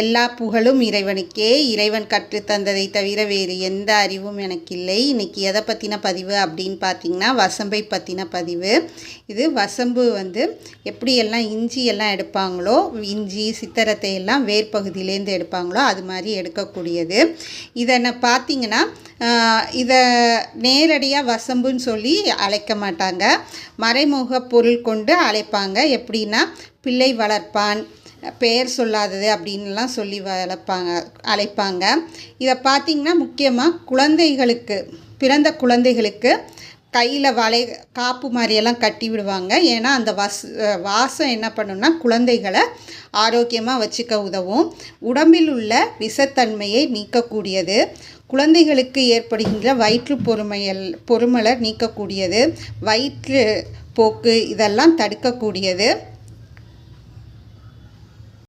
எல்லா புகழும் இறைவனுக்கே. இறைவன் கற்றுத்தந்ததை தவிர வேறு எந்த அறிவும் எனக்கு இல்லை இன்றைக்கி எதை பற்றின பதிவு அப்படின்னு பார்த்தீங்கன்னா வசம்பை பற்றின பதிவு. இது வசம்பு வந்து எப்படியெல்லாம் இஞ்சி எல்லாம் எடுப்பாங்களோ இஞ்சி சித்தரத்தை எல்லாம் வேர்பகுதியிலேருந்து எடுப்பாங்களோ அது மாதிரி எடுக்கக்கூடியது. இதை நான் பார்த்தீங்கன்னா இதை நேரடியாக வசம்புன்னு சொல்லி அழைக்க மாட்டாங்க. மறைமுக பொருள் கொண்டு அழைப்பாங்க. எப்படின்னா பிள்ளை வளர்ப்பான் பெயர் சொல்லாதது அப்படின்லாம் சொல்லி வளர்ப்பாங்க அழைப்பாங்க. இதை பார்த்திங்கன்னா முக்கியமாக குழந்தைகளுக்கு பிறந்த குழந்தைகளுக்கு கையில் வளை காப்பு மாதிரியெல்லாம் கட்டி விடுவாங்க. ஏன்னா அந்த வஸ் வாசம் என்ன பண்ணுன்னா குழந்தைகளை ஆரோக்கியமாக வச்சுக்க உதவும். உடம்பில் உள்ள விஷத்தன்மையை நீக்கக்கூடியது. குழந்தைகளுக்கு ஏற்படுகின்ற வயிற்று பொறுமையல் பொறுமலை நீக்கக்கூடியது. வயிற்று போக்கு இதெல்லாம் தடுக்கக்கூடியது.